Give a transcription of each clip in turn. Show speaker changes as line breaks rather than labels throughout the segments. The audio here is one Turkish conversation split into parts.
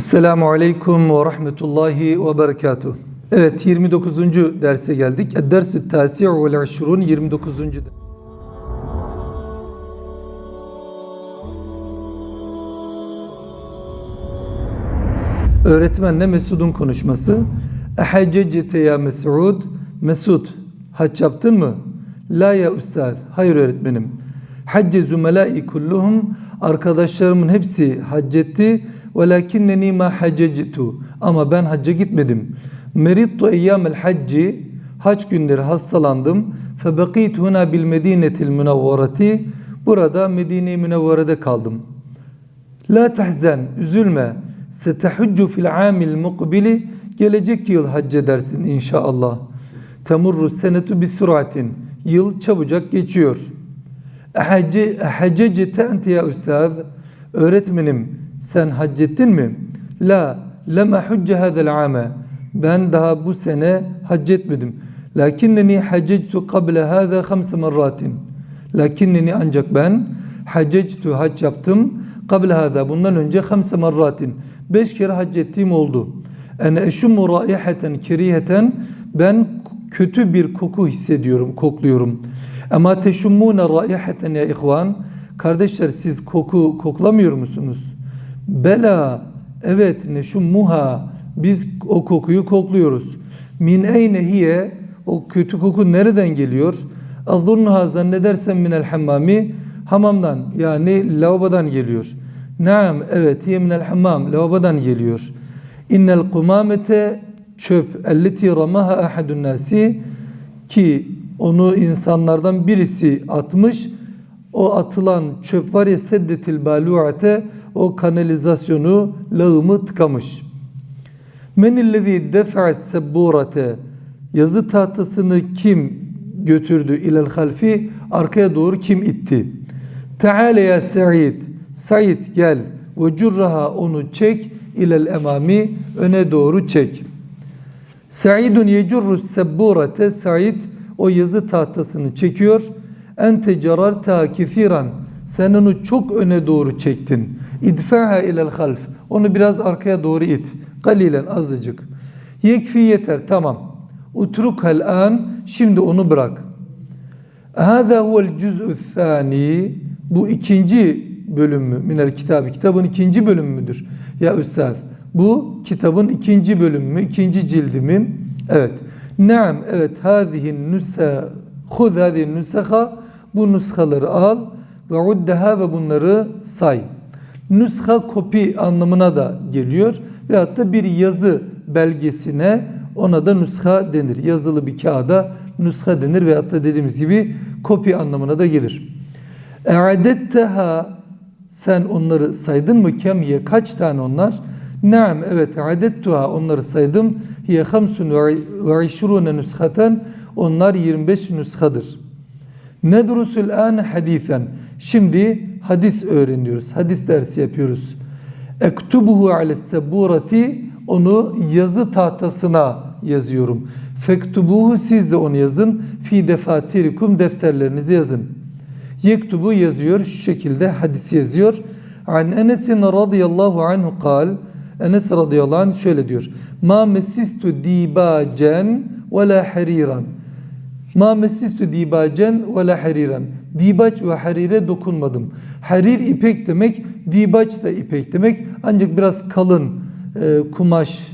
Esselamu Aleyküm ve Rahmetullahi ve Berekatuhu. Evet 29. derse geldik. Ed-Dersü Tasi'u vel Aşrun 29. ders. Öğretmenle Mesud'un konuşması. Ehaccecete ya Mesud. Mesud hac yaptın mı? La ya Üstad. Hayır öğretmenim. Hacce zümelai kulluhum. Arkadaşlarımın hepsi hac etti. Velakinneni ma haccectu. Ama ben hacca gitmedim. Merittu eyyamel hacci. Hac günleri hastalandım. Huna bil medinetil münevvereti. Burada Medine-i Münevvere'de kaldım. La tahzen, üzülme. Setehüccu fil amil mukbili. Gelecek yıl hac edersin inşallah. Temurru senetu bi suratin. Yıl çabucak geçiyor. Ehaccecete ente ya üstad. Öğretmenim sen hac ettin mi? La, lema hucce hadel ame. Ben daha bu sene hac etmedim. Lakinneni haccectu kable hâzâ hamse merratin. Lakinneni ancak ben haccectu hac yaptım. Kable hâzâ bundan önce hamse merratin. Beş kere hac ettiğim oldu. Ene eşummu raiheten keriheten ben kötü bir koku hissediyorum, kokluyorum. Ama teşummune raiheten ya ihvan. Kardeşler siz koku koklamıyor musunuz? Bela evet neşummuha biz o kokuyu kokluyoruz. Min eyne hiye o kötü koku nereden geliyor? Azunnuha zannedersem minel hammami hamamdan yani lavabodan geliyor. Naam evet hiye minel hammam lavabodan geliyor. İnnel kumamete çöp elleti ramaha ahadun nasi ki onu insanlardan birisi atmış. O atılan çöp var ya seddetil baluate o kanalizasyonu lağımı tıkamış. Men illezî defa'es sebburate yazı tahtasını kim götürdü ilel halfi arkaya doğru kim itti? Teala ya Sa'id Said gel ve curraha onu çek ilel emami öne doğru çek. Sa'idun yecurru sebburate Said o yazı tahtasını çekiyor. Ente cararta kefiran sen onu çok öne doğru çektin. İdfaha ilel half. Onu biraz arkaya doğru it. Galilen azıcık. Yekfi yeter tamam. Utrukal an şimdi onu bırak. Hâzâ huvel cüz'ü thâni bu ikinci bölüm mü? Minel kitabı. Kitabın ikinci bölümü müdür? Ya Üstad. Bu kitabın ikinci bölümü mü? İkinci cildi mi? Evet. Naam evet. Hâzihin nüse Hud hâzihin nüseha bu nuskaları al ve uddeha ve bunları say. Nüsha kopi anlamına da geliyor ve hatta bir yazı belgesine ona da nüsha denir. Yazılı bir kağıda nüsha denir ve hatta dediğimiz gibi kopi anlamına da gelir. E'adetteha sen onları saydın mı kemiye kaç tane onlar? Naam evet adettuha onları saydım. Hiye hamsun ve işrune onlar 25 nüshadır. Nedrusul an hadisen. Şimdi hadis öğreniyoruz. Hadis dersi yapıyoruz. Ektubuhu ale seburati onu yazı tahtasına yazıyorum. Fektubuhu siz de onu yazın. Fi defatirikum defterlerinizi yazın. Yektubu yazıyor şu şekilde hadis yazıyor. An Enes'in radıyallahu anhu kal Enes radıyallahu anh şöyle diyor. Ma mesistu dibacen ve la hariran. Ma mesistu dibacen ve la hariran. Dibaç ve harire dokunmadım. Harir ipek demek, dibaç da ipek demek. Ancak biraz kalın e, kumaş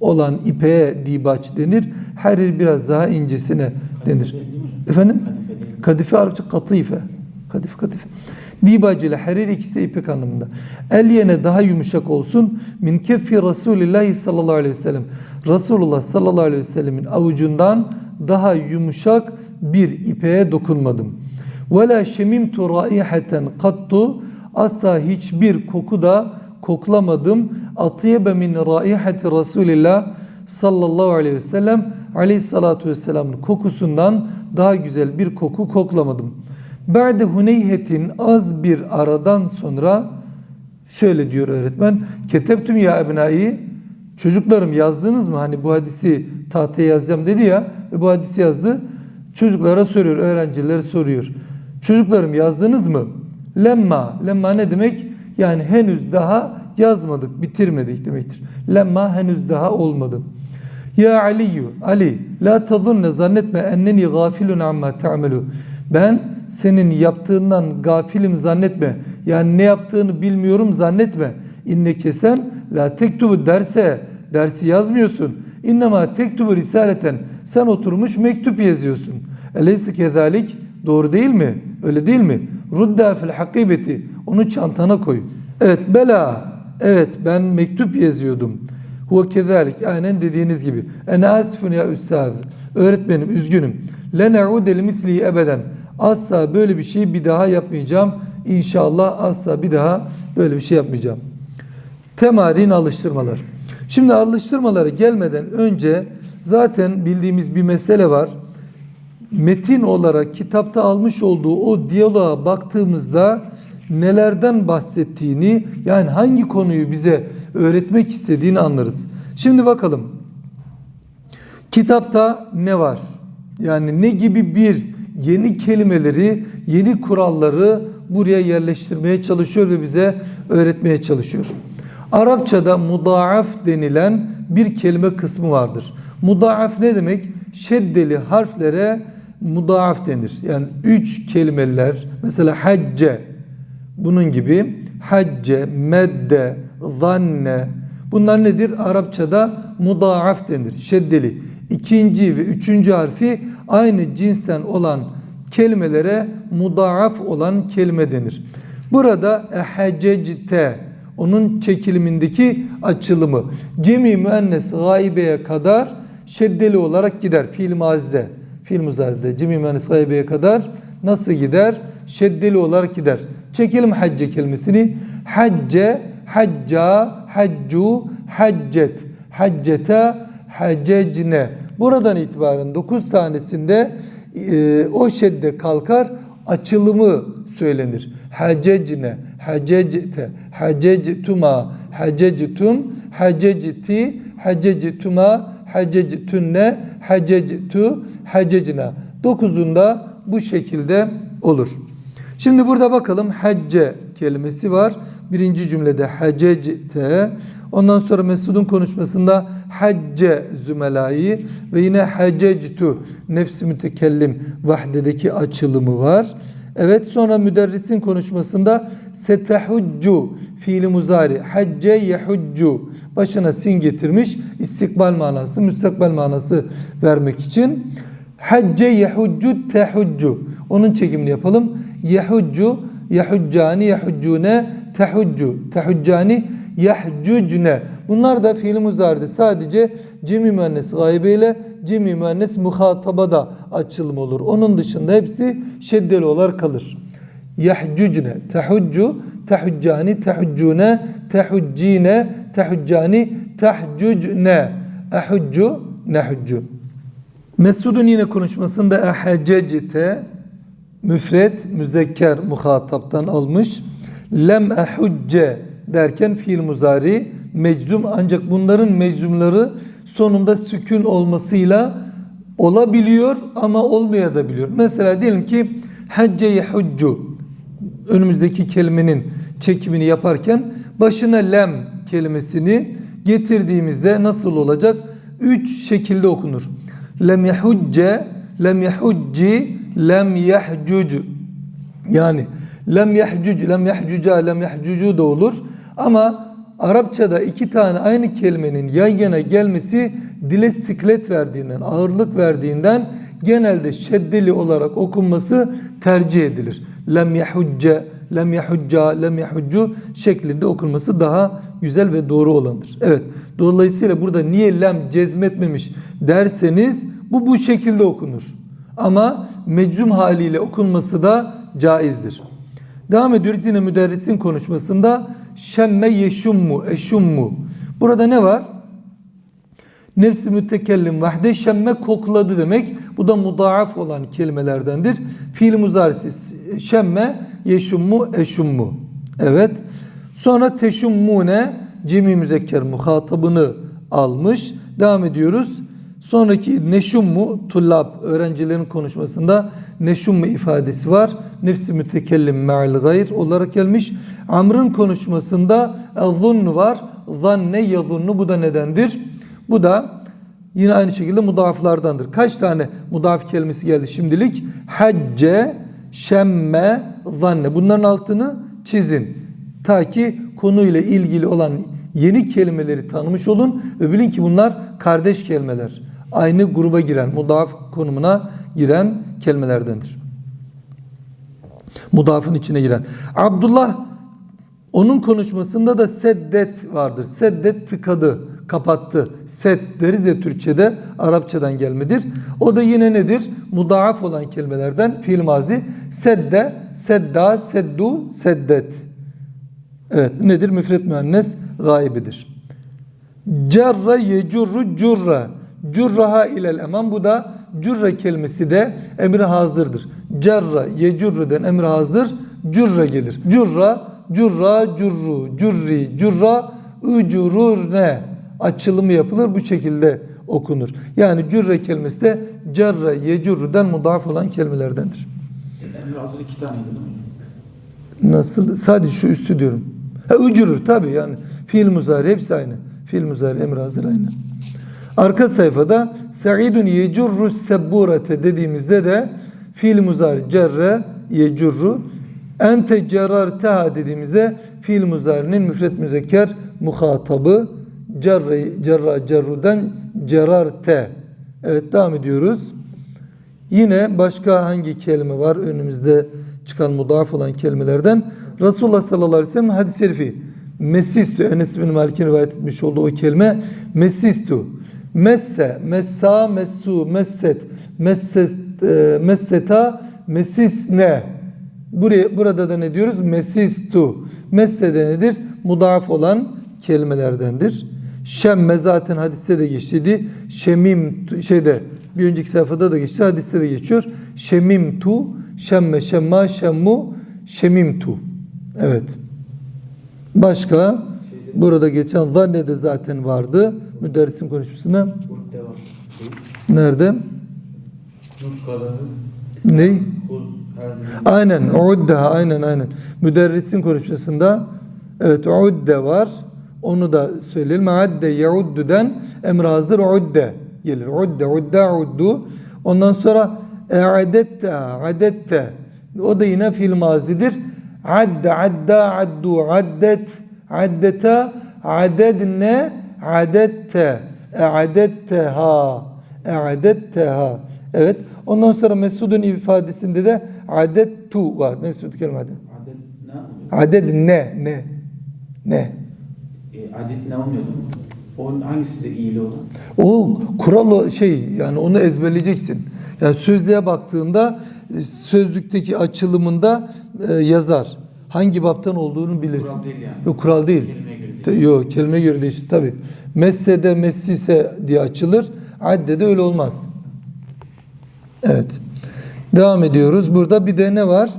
olan ipeğe dibaç denir. Harir biraz daha incesine denir. Efendim? Kadife Arapça katife. Kadife kadife. Dibac ile harir ikisi de ipek anlamında. El yene daha yumuşak olsun. Min keffi Resulullah sallallahu aleyhi ve sellem. Resulullah sallallahu aleyhi ve sellemin avucundan daha yumuşak bir ipeğe dokunmadım. La şemimtu raiheten kattu. Asla hiçbir koku da koklamadım. Atiyebe min raihati Resulillah sallallahu aleyhi ve sellem aleyhissalatu vesselamın kokusundan daha güzel bir koku koklamadım. Ba'de Huneyhet'in az bir aradan sonra şöyle diyor öğretmen. Ketebtüm ya ebnai çocuklarım yazdınız mı? Hani bu hadisi tahtaya yazacağım dedi ya ve bu hadisi yazdı. Çocuklara soruyor, öğrencilere soruyor. Çocuklarım yazdınız mı? Lemma. Lemma ne demek? Yani henüz daha yazmadık, bitirmedik demektir. Lemma henüz daha olmadı. Ya Aliyu, Ali, la tazunne zannetme enneni gafilun amma ta'melu. Ben senin yaptığından gafilim zannetme. Yani ne yaptığını bilmiyorum zannetme. İnneke sen la tektubu derse, dersi yazmıyorsun. İnnema tektubu risaleten. Sen oturmuş mektup yazıyorsun. Eleyse kezalik doğru değil mi? Öyle değil mi? Rudda fil hakibeti. Onu çantana koy. Evet bela. Evet ben mektup yazıyordum. Huve kezalik. Aynen dediğiniz gibi. Ene asifun ya üstad. Öğretmenim üzgünüm. Le ne'ude li mislihi ebeden. Asla böyle bir şeyi bir daha yapmayacağım. İnşallah asla bir daha böyle bir şey yapmayacağım. Temarin alıştırmalar. Şimdi alıştırmalara gelmeden önce zaten bildiğimiz bir mesele var. Metin olarak kitapta almış olduğu o diyaloğa baktığımızda nelerden bahsettiğini yani hangi konuyu bize öğretmek istediğini anlarız. Şimdi bakalım. Kitapta ne var? Yani ne gibi bir yeni kelimeleri, yeni kuralları buraya yerleştirmeye çalışıyor ve bize öğretmeye çalışıyor. Arapçada mudaaf denilen bir kelime kısmı vardır. Mudaaf ne demek? Şeddeli harflere mudaaf denir. Yani üç kelimeler mesela hacce bunun gibi hacce, medde, zanne bunlar nedir? Arapçada mudaaf denir. Şeddeli. İkinci ve üçüncü harfi aynı cinsten olan kelimelere mudaaf olan kelime denir. Burada ehececte onun çekilimindeki açılımı cemi müennes gaibeye kadar şeddeli olarak gider fiil mazide. Fiil muzaride cemi müennes gaibeye kadar nasıl gider? Şeddeli olarak gider. Çekelim hacce kelimesini. Hacce, hacca, haccu, haccet, haccete, haccecne. Buradan itibaren 9 tanesinde e, o şedde kalkar açılımı söylenir. Hacecne, hacecte, hacectuma, hacectum, hacecti, hacectuma, hacectunne, hacectu, hacecna. Dokuzunda bu şekilde olur. Şimdi burada bakalım hacce kelimesi var. Birinci cümlede hacecte. Ondan sonra Mesud'un konuşmasında hacce zümelayı ve yine haccectu nefsi mütekellim vahdedeki açılımı var. Evet sonra müderrisin konuşmasında setehuccu fiili muzari hacce yehuccu başına sin getirmiş istikbal manası müstakbel manası vermek için hacce yehuccu tehuccu onun çekimini yapalım. Yehuccu yehuccani yehuccune tehuccu tehuccani yahcucne bunlar da fiil muzaride sadece cemi müennes gaybe ile cemi müennes muhatabada açılım olur. Onun dışında hepsi şeddeli olarak kalır. Yahcucne tehuccu tehuccani tehuccune tehuccine tehuccani tehcucne ehuccu nehuccu Mesud'un yine konuşmasında ehececite müfret müzekker muhataptan almış. Lem ehucce derken fiil muzari meczum ancak bunların meczumları sonunda sükun olmasıyla olabiliyor ama olmayabiliyor. Mesela diyelim ki hacce yehudcu önümüzdeki kelimenin çekimini yaparken başına lem kelimesini getirdiğimizde nasıl olacak? Üç şekilde okunur. Lem yehucce, lem yehucci, lem yehcucu. Yani lem yehcuc, lem yehcuca, lem yehcucu da olur. Ama Arapçada iki tane aynı kelimenin yan yana gelmesi dile siklet verdiğinden, ağırlık verdiğinden genelde şeddeli olarak okunması tercih edilir. Lem yehucce, lem yehucca, lem yehuccu şeklinde okunması daha güzel ve doğru olandır. Evet. Dolayısıyla burada niye lem cezmetmemiş derseniz bu bu şekilde okunur. Ama meczum haliyle okunması da caizdir. Devam ediyoruz yine müderrisin konuşmasında şemme yeşummu eşummu. Burada ne var? Nefsi mütekellim vahde şemme kokladı demek. Bu da mudaaf olan kelimelerdendir. Fiil muzarisi şemme yeşummu eşummu. Evet. Sonra teşummune cemi müzekker muhatabını almış. Devam ediyoruz. Sonraki neşummu tullab öğrencilerin konuşmasında neşummu ifadesi var. Nefsi mütekellim me'al gayr olarak gelmiş. Amr'ın konuşmasında zunnu var. Zanne yazunnu bu da nedendir? Bu da yine aynı şekilde mudaflardandır. Kaç tane mudaf kelimesi geldi şimdilik? Hacce, şemme, zanne. Bunların altını çizin. Ta ki konuyla ilgili olan yeni kelimeleri tanımış olun ve bilin ki bunlar kardeş kelimeler. Aynı gruba giren, mudaf konumuna giren kelimelerdendir. Mudafın içine giren. Abdullah onun konuşmasında da seddet vardır. Seddet tıkadı, kapattı. Set deriz ya Türkçe'de, Arapçadan gelmedir. O da yine nedir? Mudaaf olan kelimelerden fiil mazi. Sedde, sedda, seddu, seddet. Evet nedir? Müfret müennes gaibidir. Cerre yecurru curra. Curraha ilel eman. Bu da curra kelimesi de emri hazırdır. Cerra yecurru'den emri hazır. Curra gelir. Curra, curra, curru, curri, curra, ücururne açılımı yapılır. Bu şekilde okunur. Yani cürre kelimesi de cerre yecurru'den mudaf olan kelimelerdendir.
Emre hazır iki taneydi değil mi?
Nasıl? Sadece şu üstü diyorum. Ha ucurur tabi yani. Fiil muzari hepsi aynı. Fiil muzari emri hazır aynı. Arka sayfada Sa'idun yecurru sebburete dediğimizde de fiil muzari cerre yecurru ente cerarteha dediğimizde fiil muzarinin müfret müzekker muhatabı cerre cerra cerrudan cerarte. Evet devam ediyoruz. Yine başka hangi kelime var önümüzde çıkan mudaf olan kelimelerden? Resulullah sallallahu aleyhi ve sellem hadis-i şerifi mesistu Enes bin Malik'in rivayet etmiş olduğu o kelime mesistu messe messa messu messet messes, e, messeta mesisne Buraya, burada da ne diyoruz? Mesistu. Messe de nedir? Mudaf olan kelimelerdendir. Şemme zaten hadiste de geçtiydi. Şemim şeyde bir önceki sayfada da geçti. Hadiste de geçiyor. Şemim tu, şemme, şemma, şemmu, şemim tu. Evet. Başka burada geçen zanne de zaten vardı. Müderrisin konuşmasında. Nerede?
Her-
Aynen. Uddeha. Aynen aynen. Müderrisin konuşmasında evet udde var. Onu da söyleyelim. Adde yauddu'den emr hazır udde gelir. Udde, udde, uddu. Ondan sonra e'adette, adette. O da yine fiil mazidir. Adde, adda, addu, addet, addeta, adedne, adette, e'adetteha, e'adetteha. Evet. Ondan sonra Mesud'un ifadesinde de adettu var. Mesud kelime adı.
Adet ne
ne, ne.
E, adet ne olmuyordu? Onun hangisi de iyili olan?
O kural şey yani onu ezberleyeceksin. Yani sözlüğe baktığında e, sözlükteki açılımında e, yazar. Hangi baptan olduğunu bilirsin.
Kural değil yani.
Yok kural değil. Te- Yok kelime göre değişir tabi. Messede messise diye açılır. Adde de öyle olmaz. Evet. Devam ediyoruz. Burada bir de ne var?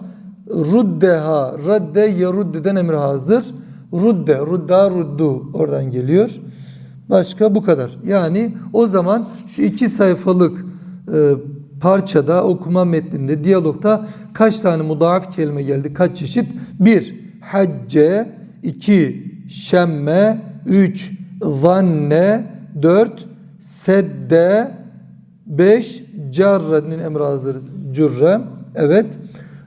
Ruddeha. Radde yeruddüden emri hazır. Rudde. Rudda ruddu. Oradan geliyor. Başka bu kadar. Yani o zaman şu iki sayfalık e, parçada okuma metninde diyalogta kaç tane mudaaf kelime geldi? Kaç çeşit? Bir, hacce. iki şemme. Üç, zanne. Dört, sedde. Beş, carrenin emri hazır. Cürre. Evet.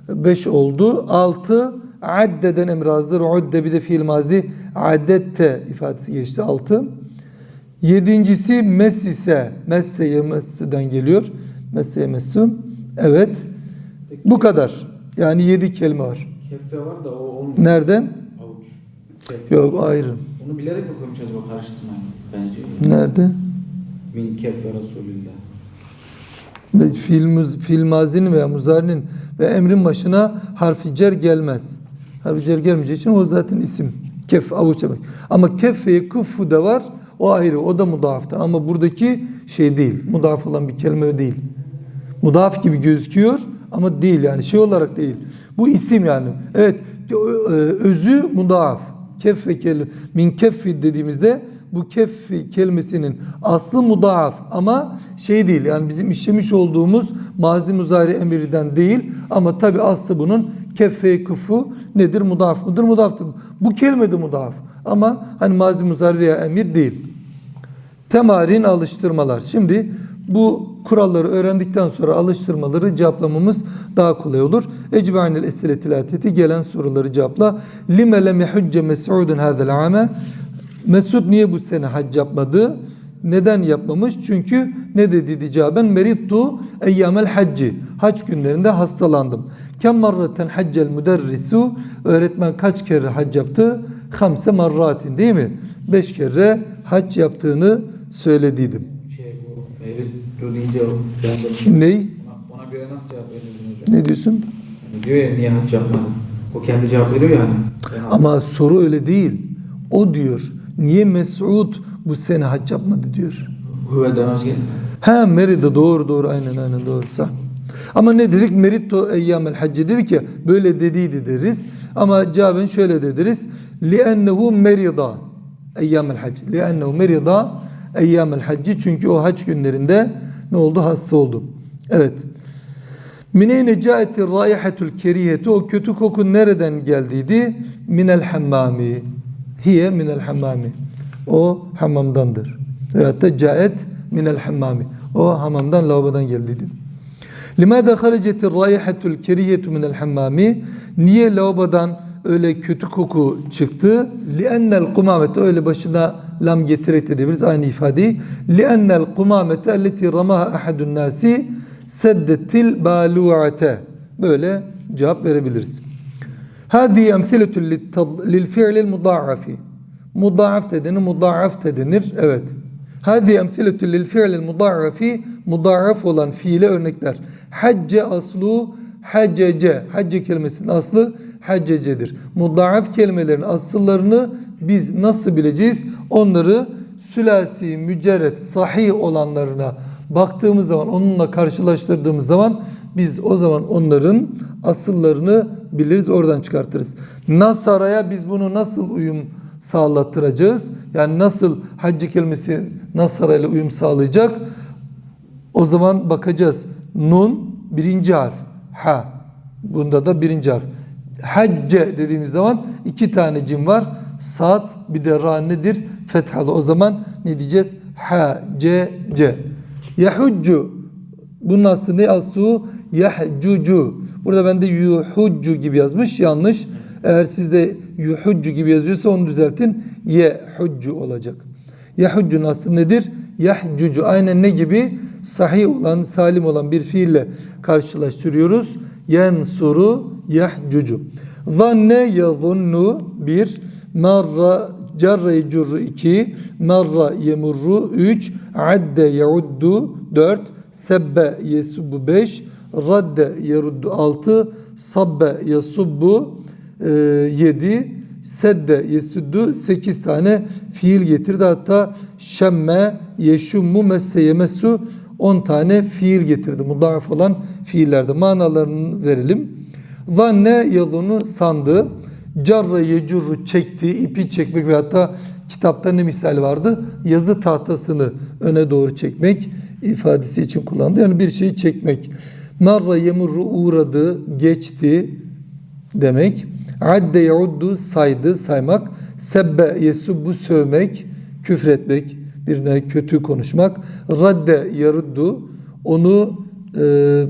Beş oldu. Altı, addeden emri hazır. Udde bir de fiil mazi. Addette ifadesi geçti. Altı. Yedincisi mesise. Messeye messüden geliyor. Messeye messü. Evet. Bu kadar. Yani yedi kelime var.
Keffe var da o olmuyor.
Nereden?
Avuç. Keffe.
Yok ayrı.
Onu bilerek mi koymuş acaba karıştırmayın? Benziyor.
Nerede?
Min keffe Resulillah.
Ve Fiil, fiil mazinin veya muzarinin ve emrin başına harfi cer gelmez. Harfi cer gelmeyeceği için o zaten isim. Kef avuç demek. Ama keffeye küffu da var. O ayrı. O da mudaftan. Ama buradaki şey değil. Mudaf olan bir kelime değil. Mudaf gibi gözüküyor ama değil yani şey olarak değil. Bu isim yani. Evet ö- özü mudaf. Keffe kelime min keffi dediğimizde bu keffi kelimesinin aslı mudaaf ama şey değil yani bizim işlemiş olduğumuz mazi muzari emirden değil ama tabi aslı bunun keffe kufu nedir mudaaf mıdır mudaftır. Bu kelime de mudaaf ama hani mazi muzari veya emir değil. Temarin alıştırmalar. Şimdi bu kuralları öğrendikten sonra alıştırmaları cevaplamamız daha kolay olur. Ecbainil esiletil atiti gelen soruları cevapla. Lime lem yehudce mes'udun hadel ame. Mesud niye bu sene hac yapmadı? Neden yapmamış? Çünkü ne dedi cevaben? Merittu eyyamel hacci. Hac günlerinde hastalandım. Kem marraten haccel müderrisu. Öğretmen kaç kere hac yaptı? Hamse marratin değil mi? Beş kere hac yaptığını söylediydim.
Şey bu Mevlüt deyince o beğendim.
Ney?
Ona göre nasıl cevap veriyorsun hocam?
Ne diyorsun?
Yani diyor ya niye hac yapmadın? O kendi cevap veriyor ya. Ben
Ama soru öyle değil. O diyor. Niye Mes'ud bu sene hac yapmadı diyor.
Hüve demez gel.
Ha Merida doğru doğru aynen aynen doğru sağ. Ama ne dedik? Meritto eyyamel hacci dedik ya böyle dediydi deriz. Ama cevaben şöyle dediriz. Li'ennehu merida eyyamel hac. Li'ennehu merida eyyamel hacci. Çünkü o hac günlerinde ne oldu? Hasta oldu. Evet. Mineyne caetir raihatul keriyetu o kötü koku nereden geldiydi? Minel hammami. Hiye minel hammami. O hamamdandır. Veyahut da caet minel hammami. O hamamdan lavabodan geldiydi. Limada harecetir raihatul keriyetu minel hammami? Niye lavabodan öyle kötü koku çıktı? Li'ennel kumamete öyle başına lam getirerek de edebiliriz aynı ifadeyi. Li'ennel kumamete elleti ramaha ahadun nasi seddettil balu'ate. Böyle cevap verebiliriz. Emsiletü lil fi'lil mudaafi. Mudaaf de denir, mudaaf de denir. Evet. Hadi emsiletü lil fi'lil mudaafi. Mudaaf olan fiile örnekler. Hacce aslu haccece. Hacce kelimesinin aslı haccecedir. Mudaaf kelimelerin asıllarını biz nasıl bileceğiz? Onları sülasi, mücerret, sahih olanlarına baktığımız zaman, onunla karşılaştırdığımız zaman biz o zaman onların asıllarını biliriz, oradan çıkartırız. Nasara'ya biz bunu nasıl uyum sağlattıracağız? Yani nasıl haccı kelimesi Nasara ile uyum sağlayacak? O zaman bakacağız. Nun birinci harf. Ha. Bunda da birinci harf. Hacce dediğimiz zaman iki tane cim var. Saat bir de ra nedir? Fethalı. O zaman ne diyeceğiz? Ha, ce, ce. Yahudcu. Bunun aslı ne? Aslı yahcucu. Burada bende yuhudcu gibi yazmış. Yanlış. Eğer sizde yuhudcu gibi yazıyorsa onu düzeltin. Yehudcu olacak. Yahudcun aslı nedir? Yahcucu. Aynen ne gibi? Sahih olan, salim olan bir fiille karşılaştırıyoruz. Yensuru yahcucu. Zanne yazunnu bir. Marra cerre curru iki. Marra yemurru üç. Adde yauddu dört. Sebbe yesubbu beş. Radde yeruddu altı. Sabbe yasubbu e, yedi. Sedde yesuddu sekiz tane fiil getirdi. Hatta şemme yeşummu messe yemessu 10 tane fiil getirdi. Mudarif olan fiillerde manalarını verelim. Zanne yadunu sandı. Carra yecurru çekti, ipi çekmek ve hatta kitapta ne misal vardı? Yazı tahtasını öne doğru çekmek ifadesi için kullandı. Yani bir şeyi çekmek. Marra yemurru uğradı, geçti demek. Adde yauddu saydı, saymak. Sebbe yesubbu sövmek, küfretmek, birine kötü konuşmak. Radde yaruddu onu e,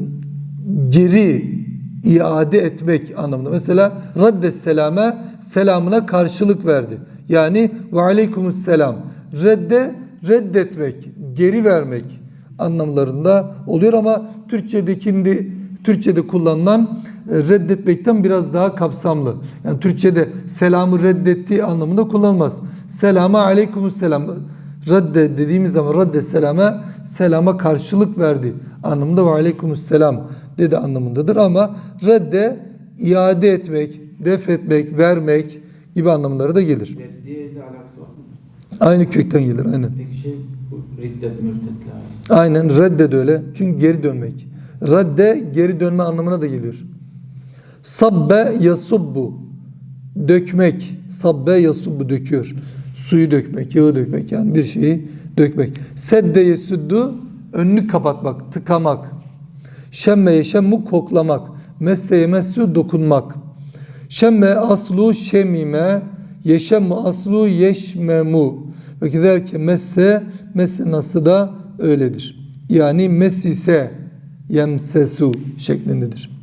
geri iade etmek anlamında. Mesela radde selame selamına karşılık verdi. Yani ve aleykumus selam. Redde reddetmek, geri vermek anlamlarında oluyor ama Türkçedekinde Türkçede kullanılan e, reddetmekten biraz daha kapsamlı. Yani Türkçede selamı reddettiği anlamında kullanılmaz. Selama aleykumus selam. Redde dediğimiz zaman redde selama selama karşılık verdi anlamında ve aleykumus selam dedi anlamındadır ama redde iade etmek, def etmek, vermek gibi anlamları da gelir.
Reddiye ile alakası var mı?
Aynı kökten gelir aynen.
Peki şey bu riddet mürtetle
Aynen redde de öyle. Çünkü geri dönmek. Redde geri dönme anlamına da geliyor. Sabbe yasubbu dökmek. Sabbe yasubbu döküyor. Suyu dökmek, yağı dökmek yani bir şeyi dökmek. Sedde yesuddu önünü kapatmak, tıkamak. Şemme yeşemmu koklamak. Messe yemessu dokunmak. Şemme aslu şemime yeşemmu aslu yeşmemu. Ve kederke messe messe nasıl da öyledir. Yani messise yemsesu şeklindedir.